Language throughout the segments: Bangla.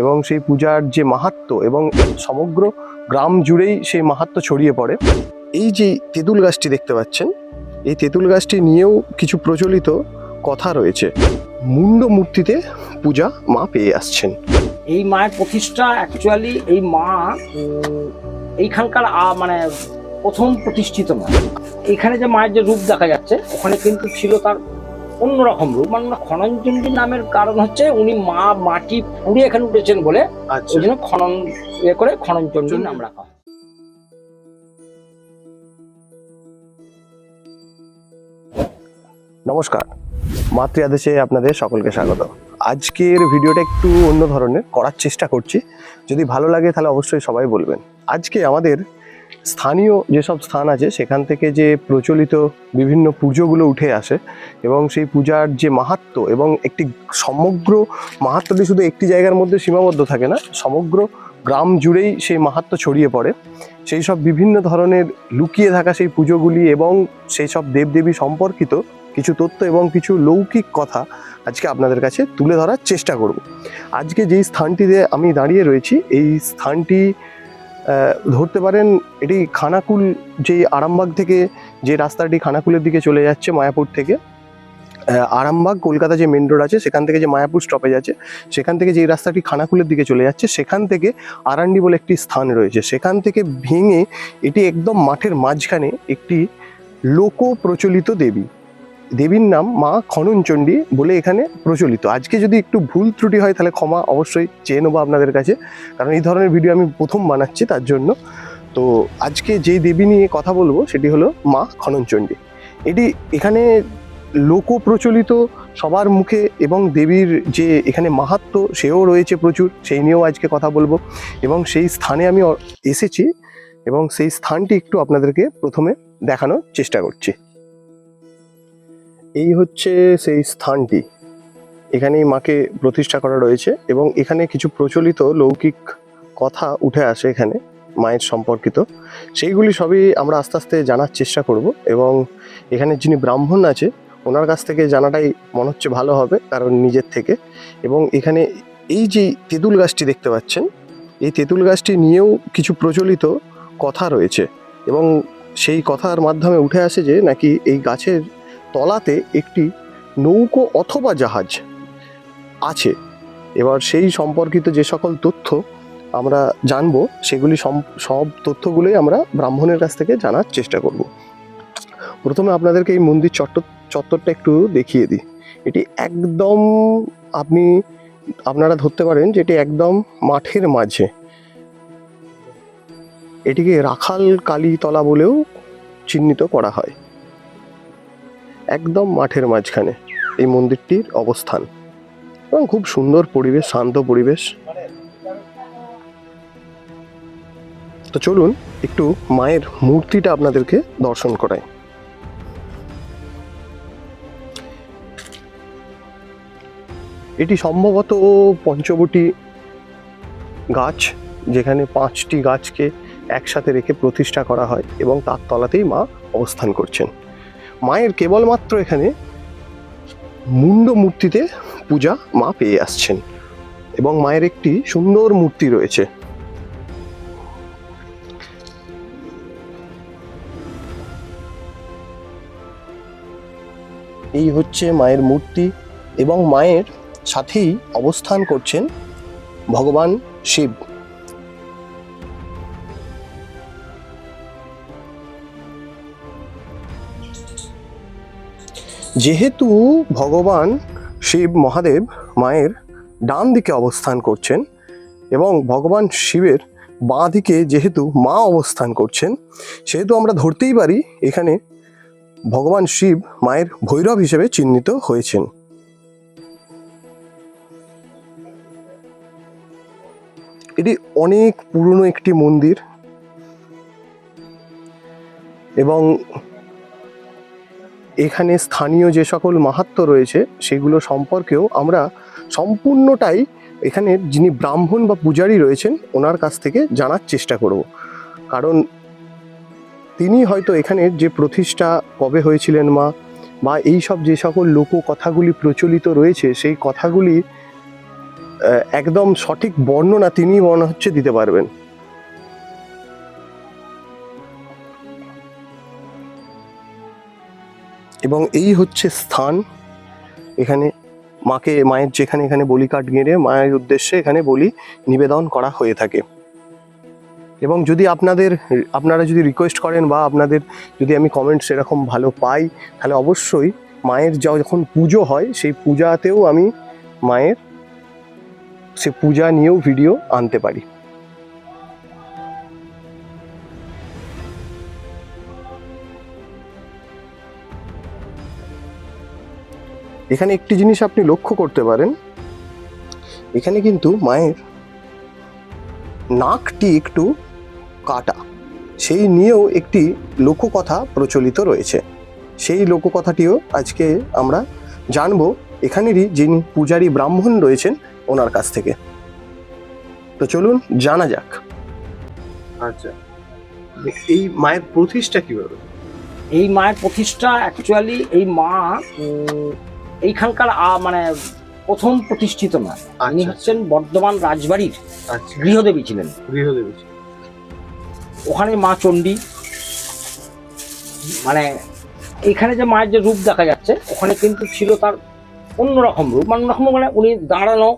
এবং সেই পূজার যে মাহাত্ম্য এবং সমগ্র গ্রাম জুড়েই সেই মাহাত্ম্য ছড়িয়ে পড়ে। এই যে তেঁতুল গাছটি দেখতে পাচ্ছেন, এই তেঁতুল গাছটি নিয়েও কিছু প্রচলিত কথা রয়েছে। মুন্ড মূর্তিতে পূজা মা পেয়ে আসছেন। এই মায়ের প্রতিষ্ঠা অ্যাকচুয়ালি এই মা এইখানকার মানে প্রথম প্রতিষ্ঠিত মা। এখানে যে মায়ের যে রূপ দেখা যাচ্ছে, ওখানে কিন্তু ছিল তার অন্যরকম রূপ। মানে খননচণ্ডী নামের কারণ হচ্ছে উনি মা মাটি পুড়ে এখানে উঠেছেন বলে। আচ্ছা। ওই জন্য খনন ইয়ে করে খননচণ্ডী নাম রাখা হয়। নমস্কার। মাতৃ আদেশে আপনাদের সকলকে স্বাগত। আজকের ভিডিওটা একটু অন্য ধরনের করার চেষ্টা করছি। যদি ভালো লাগে তাহলে অবশ্যই সবাই বলবেন। আজকে আমাদের স্থানীয় যেসব স্থান আছে, সেখান থেকে যে প্রচলিত বিভিন্ন পুজোগুলো উঠে আসে এবং সেই পূজার যে মাহাত্ম্য এবং একটি সমগ্র মাহাত্ম্যটি শুধু একটি জায়গার মধ্যে সীমাবদ্ধ থাকে না, সমগ্র গ্রাম জুড়েই সেই মাহাত্ম্য ছড়িয়ে পড়ে। সেই সব বিভিন্ন ধরনের লুকিয়ে থাকা সেই পুজোগুলি এবং সেই সব দেবদেবী সম্পর্কিত কিছু তথ্য এবং কিছু লৌকিক কথা আজকে আপনাদের কাছে তুলে ধরার চেষ্টা করব। আজকে যেই স্থানটিতে আমি দাঁড়িয়ে রয়েছি, এই স্থানটি ধরতে পারেন, এটি খানাকুল যে আরামবাগ থেকে যে রাস্তাটি খানাকুলের দিকে চলে যাচ্ছে মায়াপুর থেকে আরামবাগ কলকাতা যে মেন রোড আছে, সেখান থেকে যে মায়াপুর স্টপেজ আছে, সেখান থেকে যে রাস্তাটি খানাকুলের দিকে চলে যাচ্ছে, সেখান থেকে আরান্ডি বলে একটি স্থান রয়েছে। সেখান থেকে ভেঙে এটি একদম মাঠের মাঝখানে একটি লোক প্রচলিত দেবী। দেবীর নাম মা খননচণ্ডী বলে এখানে প্রচলিত। আজকে যদি একটু ভুল ত্রুটি হয়, তাহলে ক্ষমা অবশ্যই চেয়ে নেব আপনাদের কাছে। কারণ এই ধরনের ভিডিও আমি প্রথম বানাচ্ছি তার জন্য। তো আজকে যে দেবী নিয়ে কথা বলব, সেটি হলো মা খননচণ্ডী। এটি এখানে লোক প্রচলিত সবার মুখে এবং দেবীর যে এখানে মাহাত্ম্য সেও রয়েছে প্রচুর, সেই নিয়েও আজকে কথা বলব। এবং সেই স্থানে আমি এসেছি এবং সেই স্থানটি একটু আপনাদেরকে প্রথমে দেখানোর চেষ্টা করছি। এই হচ্ছে সেই স্থানটি। এখানেই মাকে প্রতিষ্ঠা করা রয়েছে এবং এখানে কিছু প্রচলিত লৌকিক কথা উঠে আসে এখানে, মায়ের সম্পর্কিত। সেইগুলি সবই আমরা আস্তে আস্তে জানার চেষ্টা করব এবং এখানে যিনি ব্রাহ্মণ আছে, ওনার কাছ থেকে জানাটাই মনে হচ্ছে ভালো হবে কারণ নিজের থেকে। এবং এখানে এই যে তেঁতুল গাছটি দেখতে পাচ্ছেন, এই তেঁতুল গাছটি নিয়েও কিছু প্রচলিত কথা রয়েছে। এবং সেই কথার মাধ্যমে উঠে আসে যে নাকি এই গাছের তলাতে একটি নৌকো অথবা জাহাজ আছে। এবার সেই সম্পর্কিত যে সকল তথ্য আমরা জানব, সেগুলি সব তথ্যগুলোই আমরা ব্রাহ্মণের কাছ থেকে জানার চেষ্টা করব। প্রথমে আপনাদেরকে এই মন্দির চট্টর চত্বরটা একটু দেখিয়ে দিই। এটি একদম আপনি, আপনারা ধরতে পারেন যে এটি একদম মাঠের মাঝে। এটিকে রাখাল কালীতলা বলেও চিহ্নিত করা হয়। একদম মাঠের মাঝখানে এই মন্দিরটির অবস্থান। এবং খুব সুন্দর পরিবেশ, শান্ত পরিবেশ। তো চলুন একটু মায়ের মূর্তিটা আপনাদেরকে দর্শন করাই। এটি সম্ভবত পঞ্চবটি গাছ, যেখানে পাঁচটি গাছকে একসাথে রেখে প্রতিষ্ঠা করা হয় এবং তার তলাতেই মা অবস্থান করছেন। মায়ের কেবলমাত্র এখানে মুন্ড মূর্তিতে পূজা মা পেয়ে আসছেন এবং মায়ের একটি সুন্দর মূর্তি রয়েছে। এই হচ্ছে মায়ের মূর্তি এবং মায়ের সাথেই অবস্থান করছেন ভগবান শিব। যেহেতু ভগবান শিব মহাদেব মায়ের ডান দিকে অবস্থান করছেন এবং ভগবান শিবের বাঁ দিকে যেহেতু মা অবস্থান করছেন, সেহেতু আমরা ধরতেই পারি এখানে ভগবান শিব মায়ের ভৈরব হিসেবে চিহ্নিত হয়েছেন। এটি অনেক পুরনো একটি মন্দির এবং এখানে স্থানীয় যে সকল মাহাত্ম্য রয়েছে, সেগুলো সম্পর্কেও আমরা সম্পূর্ণটাই এখানে যিনি ব্রাহ্মণ বা পূজারী রয়েছেন, ওনার কাছ থেকে জানার চেষ্টা করব। কারণ তিনি হয়তো এখানে যে প্রতিষ্ঠা কবে হয়েছিলেন মা, বা এই সব যে সকল লোক কথাগুলি প্রচলিত রয়েছে, সেই কথাগুলি একদম সঠিক বর্ণনা তিনি মনে হচ্ছে দিতে পারবেন। এবং এই হচ্ছে স্থান। এখানে মাকে, মায়ের যেখানে এখানে বলি কাঠ গেঁড়ে, মায়ের উদ্দেশ্যে এখানে বলি নিবেদন করা হয়ে থাকে। এবং যদি আপনাদের, আপনারা যদি রিকোয়েস্ট করেন বা আপনাদের যদি আমি কমেন্ট সেরকম ভালো পাই, তাহলে অবশ্যই মায়ের যখন পুজো হয়, সেই পূজাতেও আমি মায়ের, সে পূজা নিয়েও ভিডিও আনতে পারি। এখানে একটি জিনিস আপনি লক্ষ্য করতে পারেন। এখানে কিন্তু মায়ের নাকটি একটু কাটা। সেই নিয়েও একটি লোককথা প্রচলিত রয়েছে। সেই লোককথাটিও আজকে আমরা জানব। এখানেরই যিনি পূজারী ব্রাহ্মণ রয়েছেন ওনার কাছ থেকে। তো চলুন জানা যাক। আচ্ছা। এই মায়ের প্রতিষ্ঠা কীভাবে? এই মায়ের প্রতিষ্ঠা অ্যাকচুয়ালি এই মা এইখানকার মানে প্রথম প্রতিষ্ঠিত না। ইনি হচ্ছেন বর্ধমান রাজবাড়ির আচ্ছা। গৃহদেবী ছিলেন। গৃহদেবী ওখানে মা চণ্ডী মানে এখানে যে মায়ের যে রূপ দেখা যাচ্ছে ওখানে কিন্তু ছিল তার অন্যরকম রূপ। মানে অন্যরকম মানে উনি দাঁড়ানো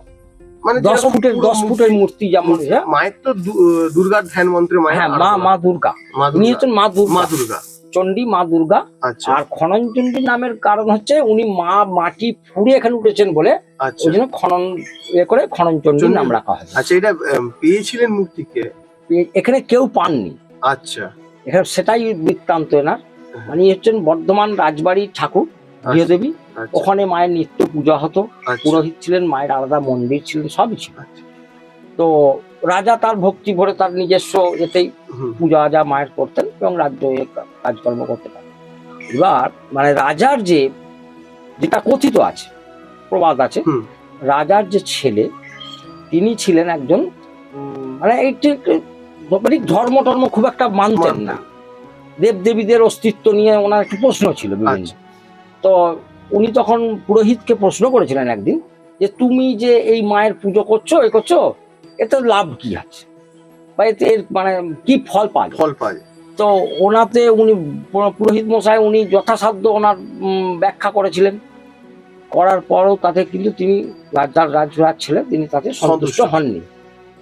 মানে দশ ফুটের দশ ফুটের মূর্তি। যেমন হ্যাঁ মায়ের তো দুর্গার ধ্যান মন্ত্রে হ্যাঁ মা মা দুর্গা। মা উনি দুর্গা। হচ্ছেন মা দুর্গা। চণ্ডী মা দুর্গা। আচ্ছা। আর খনন চণ্ডী নামের কারণ হচ্ছে উনি মা মাটি ফুড়ে এখানে উঠেছেন বলে। আচ্ছা। ওই জন্য খনন ইয়ে করে খনন চণ্ডী। নাম রাখা হয় আচ্ছা এটা পেয়েছিলেন মূর্তিকে? এ- এখানে কেউ পাননি। আচ্ছা। এখানে সেটাই বৃত্তান্ত এনার। মানে হচ্ছেন বর্ধমান রাজবাড়ির ঠাকুর গৃহদেবী আচ্ছা। ওখানে মায়ের নিত্য পূজা হতো। পুরোহিত ছিলেন মায়ের আলাদা মন্দির ছিলেন সবই ছিল। তো রাজা তার ভক্তি ভরে তার নিজস্ব এতেই পূজা আজা মায়ের করতেন এবং রাজ্য কাজকর্ম করতে পারতেন এবার মানে রাজার যে যেটা কথিত আছে প্রবাদ আছে রাজার যে ছেলে তিনি ছিলেন একজন মানে একটি মানে ধর্ম টর্ম খুব একটা মানতেন। না। দেব দেবীদের অস্তিত্ব নিয়ে ওনার একটু প্রশ্ন ছিল বিভিন্ন। আচ্ছা। তো উনি তখন পুরোহিতকে প্রশ্ন করেছিলেন একদিন যে তুমি যে এই মায়ের পুজো করছ এ করছ এতে লাভ কি আছে? বা এতে এর মানে কি ফল যায়? ফল যায় তো ওনাতে উনি পুরোহিত মশাই উনি যথাসাধ্য ওনার ব্যাখ্যা করেছিলেন। করার পরও তাতে কিন্তু তিনি রাজার রাজরাজ ছিলেন তিনি তাতে সন্তুষ্ট সন্তুষ্ট। হননি।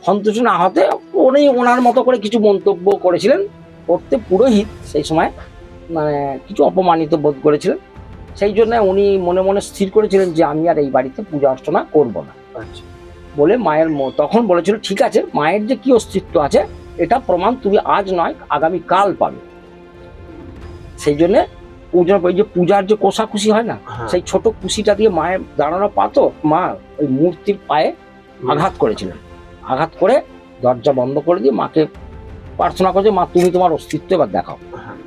সন্তুষ্ট না হতে উনি ওনার মতো করে কিছু মন্তব্য করেছিলেন করতে পুরোহিত সেই সময় মানে কিছু অপমানিত বোধ করেছিলেন। সেই জন্য উনি মনে মনে স্থির করেছিলেন যে আমি আর এই বাড়িতে পূজা অর্চনা করব না। আচ্ছা। বলে মায়ের ম- তখন বলেছিল ঠিক আছে মায়ের যে কি অস্তিত্ব আছে এটা প্রমাণ তুমি আজ নয় আগামী কাল পাবে। সেই জন্যে ওই যে পূজার যে কোষাকুষি হয় না হ্যাঁ, সেই ছোট কুশিটা দিয়ে মায়ের দাঁড়ানো পাতো মা ওই মূর্তির পায়ে আঘাত করেছিলেন। আঘাত করে দরজা বন্ধ করে দিয়ে মাকে প্রার্থনা করছে মা তুমি তোমার অস্তিত্ব এবার দেখাও। হ্যাঁ,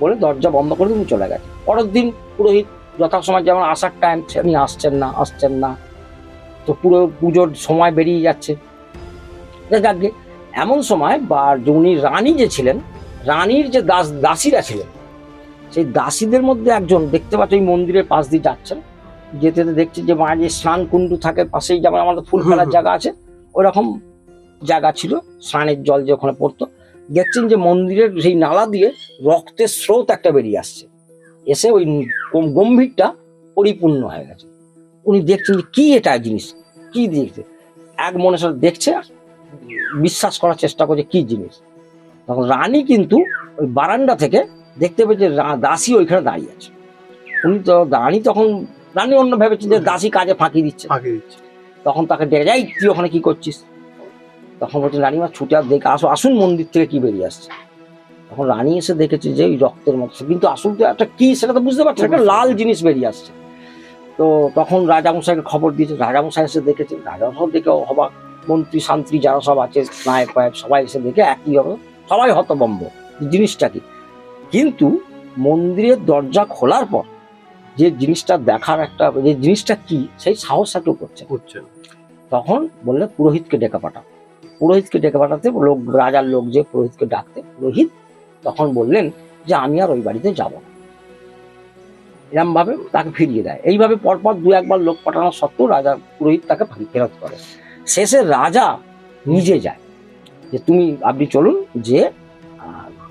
বলে দরজা বন্ধ করে তুমি চলে গেছে। পরের দিন পুরোহিত যথাসময় যেমন আসার টাইম উনি আসছেন না আসছেন না তো পুরো পুজোর সময় বেরিয়ে যাচ্ছে। যাকে এমন সময় বা উনি রানী যে ছিলেন রানীর যে দাস দাসীরা ছিলেন সেই দাসীদের মধ্যে একজন দেখতে পাচ্ছ এই মন্দিরের পাশ দিয়ে যাচ্ছেন। যেতে যেতে দেখছি যে মায়ের যে স্নান কুণ্ডু থাকে পাশেই যেমন আমাদের ফুল ফেলার জায়গা আছে ওরকম জায়গা ছিল স্নানের জল যে ওখানে পড়তো। দেখছেন যে মন্দিরের সেই নালা দিয়ে রক্তের স্রোত একটা বেরিয়ে আসছে। এসে ওই গম- গম্ভীরটা পরিপূর্ণ হয়ে গেছে। উনি দেখছেন যে কি এটা জিনিস? কি দেখছে এক মনে সাথে দেখছে বিশ্বাস করার চেষ্টা করছে কি জিনিস? তখন রানী কিন্তু ওই বারান্দা থেকে দেখতে পেয়েছে দাসী ওইখানে দাঁড়িয়ে আছে। উনি তো রানী তখন রানী অন্য ভেবেছে যে দাসী কাজে ফাঁকি দিচ্ছে। ফাঁকি দিচ্ছে। তখন তাকে ডেকে যাই তুই ওখানে কি করছিস? তখন বলছে রানীমা ছুটে আর দেখে আসো আসুন মন্দির থেকে কি বেরিয়ে আসছে? তখন রানী এসে দেখেছে যে ওই রক্তের মতো কিন্তু আসল তো একটা কি সেটা তো বুঝতে পারছে একটা লাল জিনিস বেরিয়ে আসছে। তো তখন রাজামশাইকে খবর দিয়েছে রাজামশাই এসে দেখেছে রাজামশাই দেখে হবাক মন্ত্রী শান্ত্রী যারা সব আছে নায়ক পায়ক সবাই এসে দেখে একই হবে সবাই হতবম্ব জিনিসটা কি? কিন্তু মন্দিরের দরজা খোলার পর যে জিনিসটা দেখার একটা যে জিনিসটা কি সেই সাহস একটু করছে। তখন বললে পুরোহিতকে ডেকে পাঠাও। পুরোহিতকে ডেকে পাঠাতে লোক রাজার লোক যে পুরোহিতকে ডাকতে পুরোহিত তখন বললেন যে আমি আর ওই বাড়িতে যাব না। এরম ভাবে তাকে ফিরিয়ে দেয়। এইভাবে পরপর দু একবার লোক পাঠানো সত্ত্বেও রাজা পুরোহিত তাকে ফেরত করে। শেষে রাজা নিজে যায় যে তুমি আপনি চলুন যে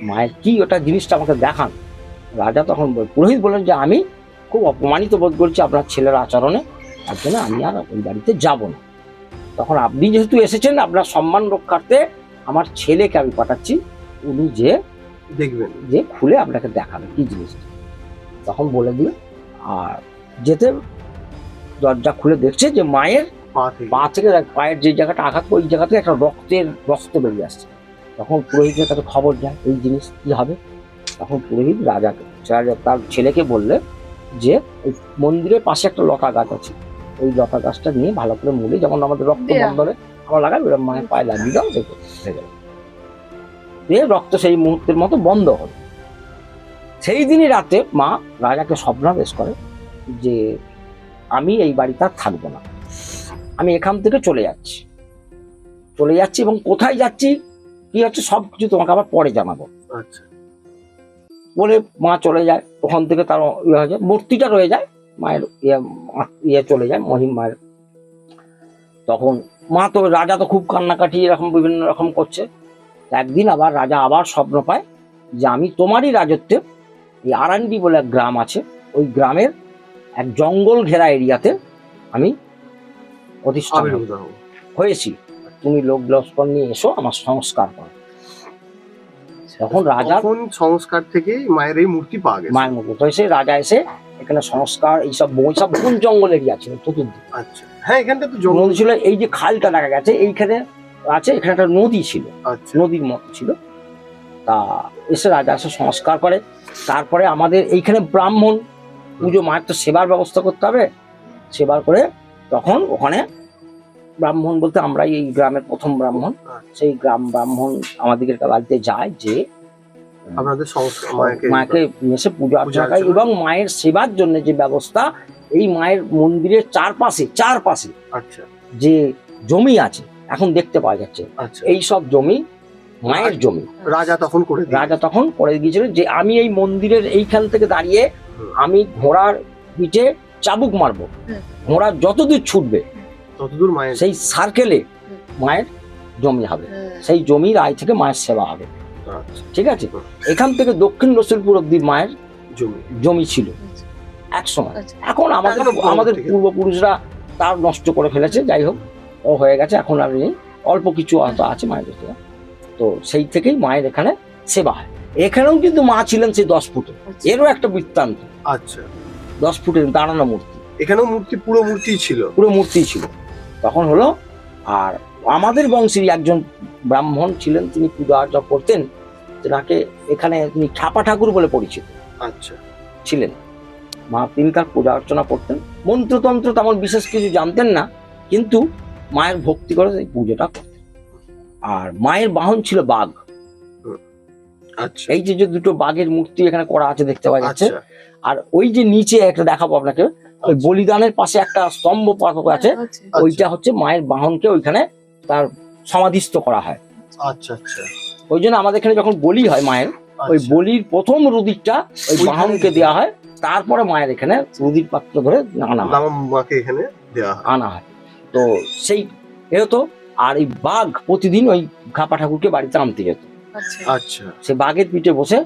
মায়ের কি ওটা জিনিসটা আমাকে দেখান। রাজা তখন পুরোহিত বললেন যে আমি খুব অপমানিত বোধ করছি আপনার ছেলের আচরণে। তার জন্য আমি আর ওই বাড়িতে যাব না। তখন আপনি যেহেতু এসেছেন আপনার সম্মান রক্ষার্থে আমার ছেলেকে আমি পাঠাচ্ছি। উনি যে দেখবেন। যে খুলে আপনাকে দেখাবে কি জিনিস তখন বলে দিল আর যেতে দরজা খুলে দেখছে যে মায়ের পা থেকে। পায়ের যে জায়গাটা আঘাত ওই জায়গা থেকে একটা রক্তের রক্ত বেরিয়ে আসছে। তখন পুরোহিতের কাছে খবর যায় এই জিনিস কি হবে? তখন পুরোহিত রাজাকে রাজা তার ছেলেকে বললে যে ওই মন্দিরের পাশে একটা লতা গাছ আছে। ওই লতা গাছটা নিয়ে ভালো করে মুলে যেমন আমাদের রক্ত দেয়া। বন্ধনে আমরা লাগাই ওরকম মায়ের পায়ে লাগিয়ে দাও দেখো রক্ত সেই মুহূর্তের মতো বন্ধ হলো। সেই দিনই রাতে মা রাজাকে স্বপ্নাদেশ করে যে আমি এই বাড়িতে আর থাকব না। আমি এখান থেকে চলে যাচ্ছি। চলে যাচ্ছি এবং কোথায় যাচ্ছি? কি হচ্ছে? সব কিছু তোমাকে আবার পরে জানাব। আচ্ছা। বলে মা চলে যায়। ওখান থেকে তার ইয়ে হয়ে যায় মূর্তিটা রয়ে যায়। মায়ের ইয়ে ইয়ে চলে যায় মহিম মায়ের। তখন মা তো রাজা তো খুব কান্নাকাটি এরকম বিভিন্ন রকম করছে। একদিন আবার রাজা আবার স্বপ্ন পায় যে আমি তোমারই রাজত্বে এই আরান্ডি বলে এক গ্রাম আছে। ওই গ্রামের এক জঙ্গল ঘেরা এরিয়াতে আমি প্রতিষ্ঠা। হয়েছি। তুমি লোক লস্কর নিয়ে এসো আমার সংস্কার করো। তখন রাজা সংস্কার থেকে মায়ের এই মূর্তি পাওয়া গেছে। মায়ের মুখে তো এসে রাজা এসে এখানে সংস্কার এইসব বই সব বন জঙ্গল এরিয়া ছিল? চতুর্দিকে। আচ্ছা। হ্যাঁ এখানটা তো জঙ্গল। ছিল এই যে খালটা দেখা গেছে এইখানে আছে এখানে একটা নদী ছিল। আচ্ছা। নদীর মতো ছিল। তা এসে রাজা এসে সংস্কার করে। তারপরে আমাদের এইখানে ব্রাহ্মণ পুজো মায়ের তো সেবার ব্যবস্থা করতে হবে। সেবার করে তখন ওখানে ব্রাহ্মণ বলতে আমরাই এই গ্রামের প্রথম ব্রাহ্মণ। সেই গ্রাম ব্রাহ্মণ আমাদের বাড়িতে যায় যে আপনাদের মাকে এসে পূজা অর্চনা করে এবং মায়ের সেবার জন্য যে ব্যবস্থা এই মায়ের মন্দিরের চারপাশে চারপাশে আচ্ছা। যে জমি আছে এখন দেখতে পাওয়া যাচ্ছে। আচ্ছা। এই সব জমি মায়ের জমি। রাজা তখন করে রাজা তখন করে গিয়েছিল যে আমি এই মন্দিরের এইখান থেকে দাঁড়িয়ে আমি ঘোড়ার পিঠে চাবুক মারবো। ঘোড়া যতদূর ছুটবে ততদূর মায়ের সেই সার্কেলে মায়ের জমি হবে। সেই জমির আয় থেকে মায়ের সেবা হবে। আচ্ছা, ঠিক আছে? এখান থেকে দক্ষিণ রসুলপুর অব্দি মায়ের জমি। জমি ছিল। আচ্ছা। এক সময়। আচ্ছা। এখন আমাদের আমাদের পূর্বপুরুষরা তার নষ্ট করে ফেলেছে। যাই হোক ও হয়ে গেছে। এখন আর নেই। অল্প কিছু হয়তো আছে মায়ের তো সেই থেকেই মায়ের এখানে সেবা হয়। এখানেও কিন্তু মা ছিলেন সেই দশ ফুটে। আচ্ছা। এরও একটা বৃত্তান্ত। আচ্ছা। দশ ফুটের দাঁড়ানো মূর্তি। এখানেও মূর্তি পুরো মূর্তি ছিল? পুরো মূর্তি ছিল। তখন হলো আর আমাদের বংশের একজন ব্রাহ্মণ ছিলেন তিনি পূজা অর্চনা করতেন তেনাকে এখানে তিনি ঠাপা ঠাকুর বলে পরিচিত আচ্ছা। ছিলেন। মা তিনি তার পূজা অর্চনা করতেন। মন্ত্রতন্ত্র তেমন বিশেষ কিছু জানতেন না কিন্তু মায়ের ভক্তি করে এই পুজোটা করতেন। আর মায়ের বাহন ছিল বাঘ। আচ্ছা। এই যে যে দুটো বাঘের মূর্তি এখানে করা আছে দেখতে পাওয়া যাচ্ছে। আচ্ছা। আর ওই যে নিচে একটা দেখাবো আপনাকে ওই বলিদানের পাশে একটা স্তম্ভ পাথর আছে। আচ্ছা। ওইটা হচ্ছে মায়ের বাহনকে ওইখানে তার সমাধিস্থ করা হয়। আচ্ছা আচ্ছা। ওই জন্য আমাদের এখানে যখন বলি হয় মায়ের ওই আচ্ছা। বলির প্রথম রুদিরটা ওই বাহনকে দেওয়া হয়। তারপরে মায়ের এখানে রুদির পাত্র ধরে আনা হয়। এখানে হয়। আনা হয়। তো সেই এ হতো। আর এই বাঘ প্রতিদিন ওই খাপা ঠাকুরকে বাড়িতে আনতে যেত। আচ্ছা। আচ্ছা। সে বাঘের পিঠে বসে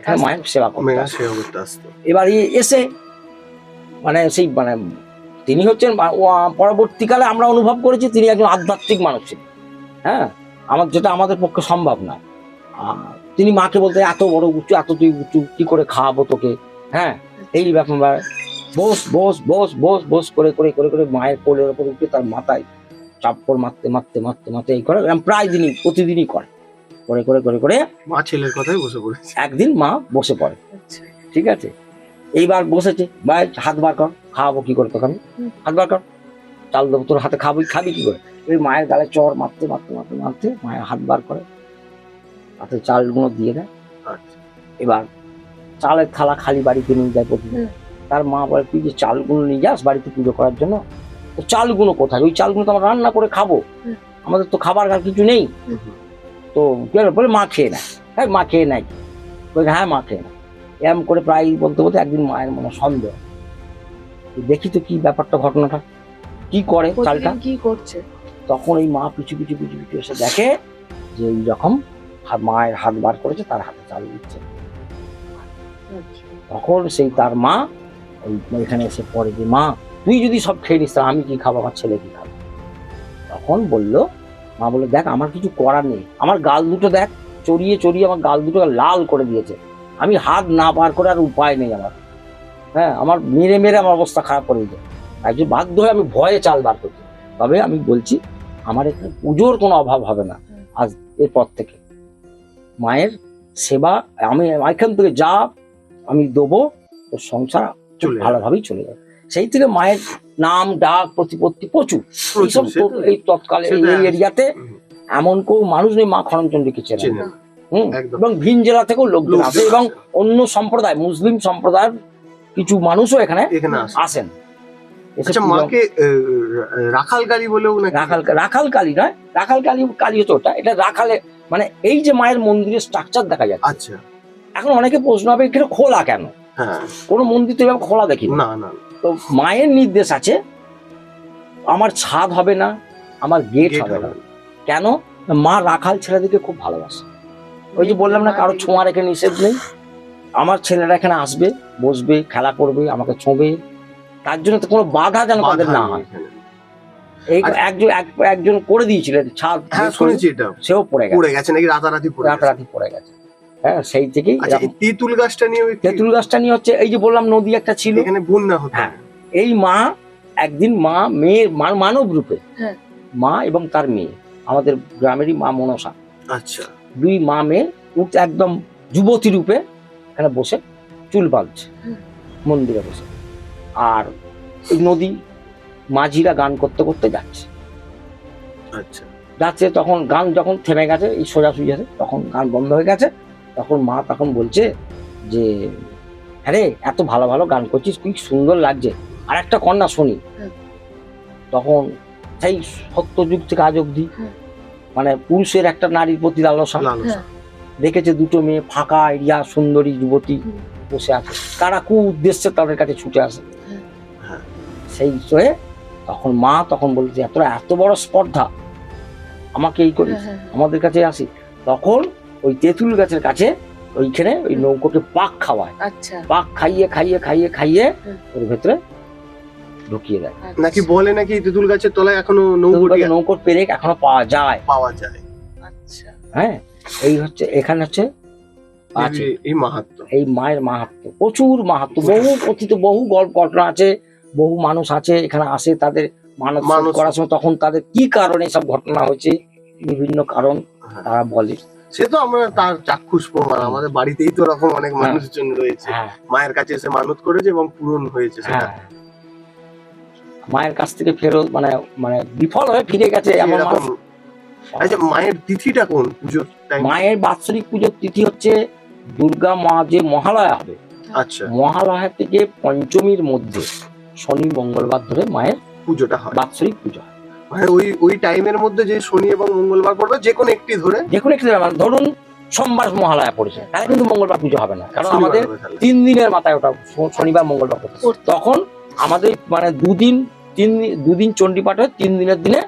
এখানে মায়ের সেবা করতে। আসতো। সেবা করতে আসতো। এবার এসে মানে সেই মানে তিনি হচ্ছেন পরবর্তীকালে আমরা অনুভব করেছি তিনি একজন আধ্যাত্মিক মানুষ ছিলেন। হ্যাঁ? আমার যেটা আমাদের পক্ষে সম্ভব না তিনি মাকে বলতে এত বড় উঁচু এত তুই উঁচু কি করে খাওয়াবো তোকে? হ্যাঁ? এই ব্যাপার। বস বস বস বস বস করে করে করে করে মায়ের কোলের ওপর উঠে তার মাথায় চাপ্পড় মারতে মারতে মারতে মারতে এই করে এরম প্রায় দিনই প্রতিদিনই করে। করে করে করে করে মা ছেলের কথাই বসে পড়েছে। একদিন মা বসে পড়ে। আচ্ছা। ঠিক আছে? এইবার বসেছে ভাই হাত বার কর খাওয়াবো কি করে তোকে আমি? হাত বার কর চাল দেবো তোর হাতে খাবি খাবি কি করে? এই মায়ের গালে চর মারতে মারতে মারতে মারতে মায়ের হাত বার করে হাতে চালগুলো দিয়ে দেয়। আচ্ছা। এবার চালের থালা খালি বাড়িতে নিয়ে যায় প্রতিদিন। তার মা বলে তুই যে চালগুলো নিয়ে যাস বাড়িতে পুজো করার জন্য চালগুলো কোথায়? ওই চালগুলো তো আমরা রান্না করে খাব। আমাদের তো খাবার আর কিছু নেই। তো? বলে মা খেয়ে নেয়। হ্যাঁ মা খেয়ে নেয়। বলে হ্যাঁ মা খেয়ে নেয়। এরম করে প্রায় বলতে বলতে একদিন মায়ের মনে সন্দেহ। দেখি তো কি ব্যাপারটা ঘটনাটা। কি করে চালটা? কি করছে? তখন এই মা পিছু পিছু পিছু পিছু এসে দেখে যে এই রকম মায়ের হাত বার করেছে তার হাতে চাল দিচ্ছে। তখন সেই তার মা ওই এখানে এসে পড়ে যে মা তুই যদি সব খেয়ে নিস আমি কি খাব? আমার ছেলে কি খাব? তখন বলল মা বলল দেখ আমার কিছু করার নেই। আমার গাল দুটো দেখ চড়িয়ে চড়িয়ে আমার গাল দুটো লাল করে দিয়েছে। আমি হাত না পার করে আর উপায় নেই আমার। হ্যাঁ আমার মেরে মেরে আমার অবস্থা খারাপ করে তাই জন্য বাধ্য হয়ে আমি ভয়ে চাল বার করছি। তবে আমি বলছি আমার এখানে পুজোর কোনো অভাব হবে না আজ এরপর থেকে। মায়ের সেবা আমি এখান থেকে যা আমি দেবো তোর সংসার ভালোভাবেই চলে যাবে। সেই থেকে মায়ের নাম ডাক প্রতিপত্তি প্রচুর। এইসব এই তৎকালে এই এরিয়াতে এমন কেউ মানুষ নেই মা খরমচন্ডীকে চেনে। এবং ভিন জেলা থেকেও লোকজন আসে এবং অন্য সম্প্রদায় মুসলিম সম্প্রদায়ের কিছু মানুষও এখানে আসেন। আচ্ছা মাকে রাখাল বলেও রাখাল রাখাল কালী নয় রাখাল কালী কালী হচ্ছে ওটা। এটা রাখালে মানে এই যে মায়ের মন্দিরের স্ট্রাকচার দেখা যাচ্ছে। আচ্ছা। এখন অনেকে প্রশ্ন হবে এখানে খোলা কেন? হ্যাঁ। কোনো মন্দির তো এভাবে খোলা দেখি না। না তো মায়ের নির্দেশ আছে আমার ছাদ হবে না আমার গেট হবে না। কেন? মা রাখাল ছেলেদেরকে খুব ভালোবাসে। ওই যে বললাম না কারও ছোঁয়া রেখে নিষেধ নেই। আমার ছেলেরা এখানে আসবে বসবে খেলা করবে আমাকে ছোঁবে। তার জন্য তো কোনো বাধা যেন তাদের না হয়। এই। একজন এক- একজন করে দিয়েছিলেন ছাদ হ্যাঁ সেও পড়ে গেছে। পড়ে গেছে নাকি রাতারাতি পড়ে গেছে। হ্যাঁ সেই থেকেই আচ্ছা তেঁতুল গাছটা নিয়ে তেঁতুল গাছটা নিয়ে হচ্ছে এই যে বললাম নদী একটা ছিল। এখানে বন্যা হতো। হ্যাঁ। এই মা একদিন মা মেয়ের মা- মানব রূপে। হ্যাঁ। মা এবং তার মেয়ে আমাদের গ্রামেরই মা মনসা। আচ্ছা। দুই মা মেয়ে উঠ একদম যুবতী রূপে এখানে বসে চুল বাঁধছে মন্দিরে বসে। আর এই নদী মাঝিরা গান করতে করতে যাচ্ছে। আচ্ছা। যাচ্ছে তখন গান যখন থেমে গেছে এই সোজাসুজি আছে তখন গান বন্ধ হয়ে গেছে। তখন মা তখন বলছে যে আরে এত ভালো ভালো গান করছিস খুব সুন্দর লাগছে। আর একটা কন্যা শুনি। তখন সেই সত্যযুগ থেকে আজ অব্দি মানে পুরুষের একটা নারীর প্রতি লালসা। লালসা। দেখেছে দুটো মেয়ে ফাঁকা এরিয়া সুন্দরী যুবতী বসে আছে। তারা কু উদ্দেশ্যে তাদের কাছে ছুটে আসে। হ্যাঁ। সেই হয়ে তখন মা তখন বলছে এত এত বড় স্পর্ধা। আমাকে এই করিস হ্যাঁ, হ্যাঁ, আমাদের কাছে আসি তখন ওই তেঁতুল গাছের কাছে ওইখানে ওই নৌকোকে পাক খাওয়ায়। আচ্ছা। পাক খাইয়ে খাইয়ে খাইয়ে খাইয়ে ওর ভেতরে ঢুকিয়ে দেয়। আচ্ছা। নাকি বলে নাকি তেঁতুল গাছের তলায় এখনও গাছের নৌকোর পেরেক এখনও পাওয়া যায়। পাওয়া যায়। আচ্ছা। হ্যাঁ এই হচ্ছে এখানে হচ্ছে আছে। এই- এই মাহাত্ম। এই মায়ের মাহাত্ম প্রচুর মাহাত্ম বহু কথিত বহু গল্প ঘটনা আছে বহু মানুষ আছে এখানে আসে তাদের মানত- করার সময় তখন তাদের কি কারণে সব ঘটনা হয়েছে বিভিন্ন কারণ হ্যাঁ। তারা বলে। সে তো আমরা তার চাক্ষুষ প্রমাণ আমাদের বাড়িতেই তো এরকম অনেক হ্যাঁ। মানুষজন রয়েছে। হ্যাঁ। মায়ের কাছে এসে মানত করেছে এবং পূরণ হয়েছে সেটা। হ্যাঁ। মায়ের কাছ থেকে ফেরত মানে মানে বিফল হয়ে ফিরে গেছে এমন আচ্ছা মায়ের তিথিটা কোন পুজোর মায়ের বাৎসরিক পুজোর তিথি হচ্ছে দুর্গা মা যে মহালয়া হবে। আচ্ছা। মহালয়া থেকে পঞ্চমীর মধ্যে শনি মঙ্গলবার ধরে মায়ের পুজোটা হয়। বাৎসরিক পুজো হয়। মানে ওই ওই টাইমের মধ্যে যে শনি এবং মঙ্গলবার পড়বে যে কোনো একটি ধরে। যে কোনো একটি মানে ধরুন সোমবার মহালয়া পড়েছে তাহলে কিন্তু মঙ্গলবার পুজো হবে না। কারণ আমাদের তিন দিনের মাথায় ওটা শনিবার মঙ্গলবার পড়ছে। তখন আমাদের মানে দুদিন তিন দুদিন চণ্ডী পাঠ হয় তিন দিনের দিনে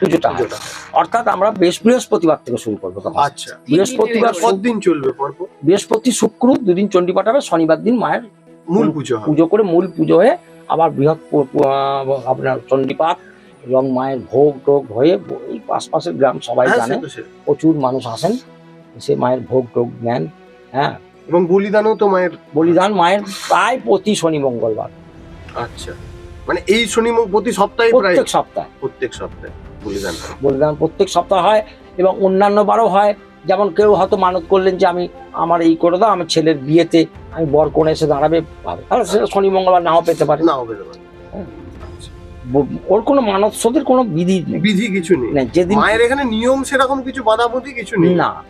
পুজোটা। হয়। অর্থাৎ আমরা বেশ বৃহস্পতিবার থেকে শুরু করব তখন। আচ্ছা। বৃহস্পতিবার কতদিন চলবে পর্ব বৃহস্পতি শুক্র দুদিন চণ্ডী পাঠ হবে শনিবার দিন মায়ের মূল পুজো পুজো করে মূল পুজো হয়ে আবার বৃহৎ আপনার চণ্ডীপাঠ এবং মায়ের ভোগ টোগ হয়ে এই আশপাশের গ্রাম সবাই হ্যাঁ, জানে। প্রচুর মানুষ আসেন সে মায়ের ভোগ টোগ নেন হ্যাঁ। এবং বলিদানও তো মায়ের বলিদান মায়ের প্রায় প্রতি শনি মঙ্গলবার। আচ্ছা। মানে এই শনি প্রতি সপ্তাহে প্রত্যেক সপ্তাহে। প্রত্যেক সপ্তাহে বলিদান বলিদান প্রত্যেক সপ্তাহ হয় এবং অন্যান্য বারও হয়। যেমন কেউ হয়তো মানত করলেন যে আমি আমার এই করে দাও আমার ছেলের বিয়েতে আমি বর কোণে এসে দাঁড়াবে। ভাবে তাহলে সেটা শনি মঙ্গলবার নাও পেতে পারে। নাও হবে না। ব- ওর কোনো শোধের কোনো বিধি নেই। বিধি কিছু নেই। না, যেদিন মায়ের এখানে নিয়ম সেরকম কিছু বাধাবধি কিছু নেই? না।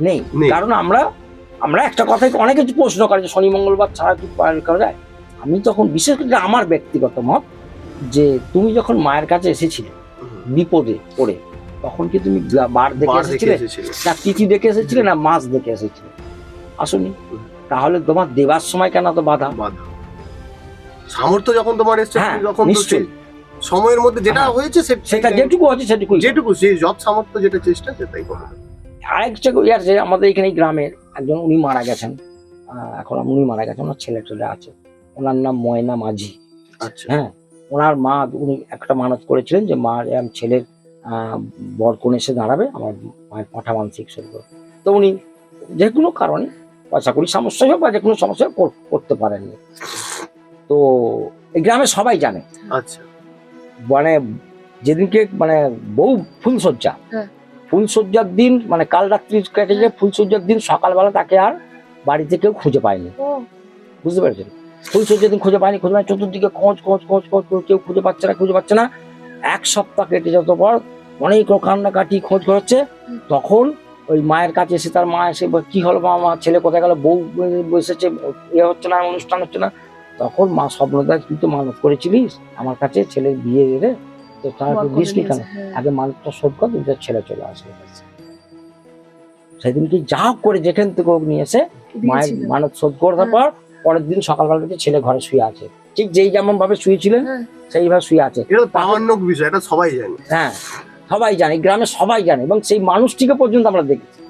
নেই। কারণ আমরা আমরা একটা কথাই অনেক কিছু প্রশ্ন করে যে শনি মঙ্গলবার ছাড়া কি করা যায়? আমি তখন বিশেষ করে আমার ব্যক্তিগত মত যে তুমি যখন মায়ের কাছে এসেছিলে বিপদে পড়ে তখন কি তুমি বার দেখে এসেছিলে? না তিথি দেখে এসেছিলে না মাছ দেখে এসেছিলে? আসুনি। তাহলে তোমার দেবার সময় কেন তো বাধা? বাধা। সামর্থ্য যখন তোমার এসছে হ্যাঁ, তখন নিশ্চয়ই। সময়ের মধ্যে যেটা হ্যাঁ। হয়েছে সেটা যেটুকু আছে সেটুকু যেটুকু যে যত সামর্থ্য যেটা চেষ্টা সেটাই করো। আরেকটা ইয়ে আছে আমাদের এখানে গ্রামের একজন উনি মারা গেছেন। এখন উনি মারা গেছেন ওনার ছেলে টেলে আছে। ওনার নাম ময়না মাঝি। আচ্ছা। হ্যাঁ ওনার মা উনি একটা মানত করেছিলেন যে মা ছেলের আহ, বর কোন এসে দাঁড়াবে আমার মায়ের পাঠা মানসিক শুরু তো উনি যে কোনো কারণে পয়সা করি সমস্যা হোক বা যে কোনো সমস্যা করতে পারেননি। তো এই গ্রামে সবাই জানে। আচ্ছা। মানে যেদিনকে মানে বউ ফুলসজ্জা হ্যাঁ। ফুলসজ্জার দিন মানে কাল রাত্রি কেটে যে ফুলসজ্জার দিন সকালবেলা তাকে আর বাড়িতে কেউ খুঁজে পায়নি। ও। বুঝতে পেরেছেন? ফুলসজ্জার দিন খুঁজে পায়নি খুঁজে পায়নি চতুর্দিকে খোঁজ খোঁজ খোঁজ খোঁজ খোঁজ, কেউ খুঁজে পাচ্ছে না খুঁজে পাচ্ছে না। এক সপ্তাহ কেটে যাওয়ার পর অনেক কান্নাকাটি খোঁজ করেছে তখন ওই মায়ের কাছে এসে তার মা এসে কি হলো মা? আমার ছেলে কোথায় গেল? বউ বসেছে এ হচ্ছে না অনুষ্ঠান হচ্ছে না। তখন মা স্বপ্নদাস তুই তো মানত করেছিলিস? আমার কাছে ছেলের বিয়ে রে তো তার কেন? হ্যাঁ। আগে মানতটা শোধ কর তুই ছেলে চলে আসবে সেদিন কি যা করে যেখান থেকে হোক নিয়ে এসে মায়ের মানত শোধ করে পর পরের দিন সকালবেলা থেকে ছেলে ঘরে শুয়ে আছে। ঠিক যেই যেমন ভাবে শুয়েছিলেন হ্যাঁ। সেইভাবে শুয়ে আছে। এটা প্রামাণ্য বিষয় এটা সবাই জানে। হ্যাঁ সবাই জানে গ্রামে সবাই জানে এবং সেই মানুষটিকে পর্যন্ত আমরা দেখেছি।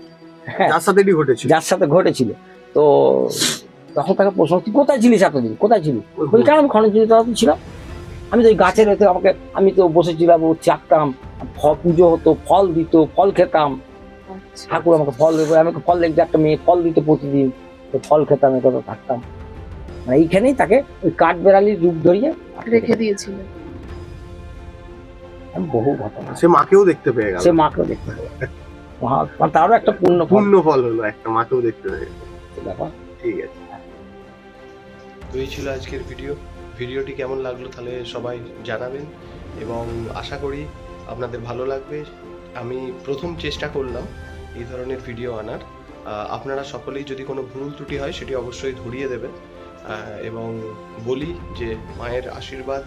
হ্যাঁ। যার সাথে ঘটেছিল। যার সাথে ঘটেছিল। তো তখন তাকে প্রশ্ন তুই কোথায় ছিলিস এতদিন? কোথায় ছিলি? বলি কেন আমি খনন ছিলাম? আমি তো ওই গাছের এতে আমাকে আমি তো বসেছিলাম ও চাকতাম ফল পুজো হতো ফল দিত ফল খেতাম। আচ্ছা। ঠাকুর আমাকে ফল দেবে আমাকে ফল দেখতে একটা মেয়ে ফল দিত প্রতিদিন তো ফল খেতাম এটা তো থাকতাম। মানে এইখানেই তাকে ওই কাঠ বেড়ালির রূপ ধরিয়ে রেখে দিয়েছিল। বহু ঘটনা। সে মাকেও দেখতে পেয়ে গেল। সে মাকেও দেখতে পেয়ে মানে তারও একটা পূর্ণ ফল। পূর্ণ ফল হলো একটা মাকেও দেখতে পেয়ে গেল। ব্যাপার। ঠিক আছে। তো এই ছিল আজকের ভিডিও। ভিডিওটি কেমন লাগল তাহলে সবাই জানাবেন এবং আশা করি আপনাদের ভালো লাগবে। আমি প্রথম চেষ্টা করলাম এই ধরনের ভিডিও আনার। আপনারা সকলেই যদি কোনো ভুল ত্রুটি হয় সেটি অবশ্যই ধরিয়ে দেবেন। এবং বলি যে মায়ের আশীর্বাদ,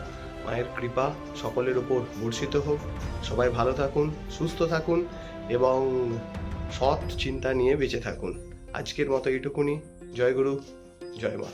মায়ের কৃপা সকলের উপর বর্ষিত হোক। সবাই ভালো থাকুন, সুস্থ থাকুন এবং সৎ চিন্তা নিয়ে বেঁচে থাকুন। আজকের মতো এইটুকুনি। জয় গুরু, জয় মা।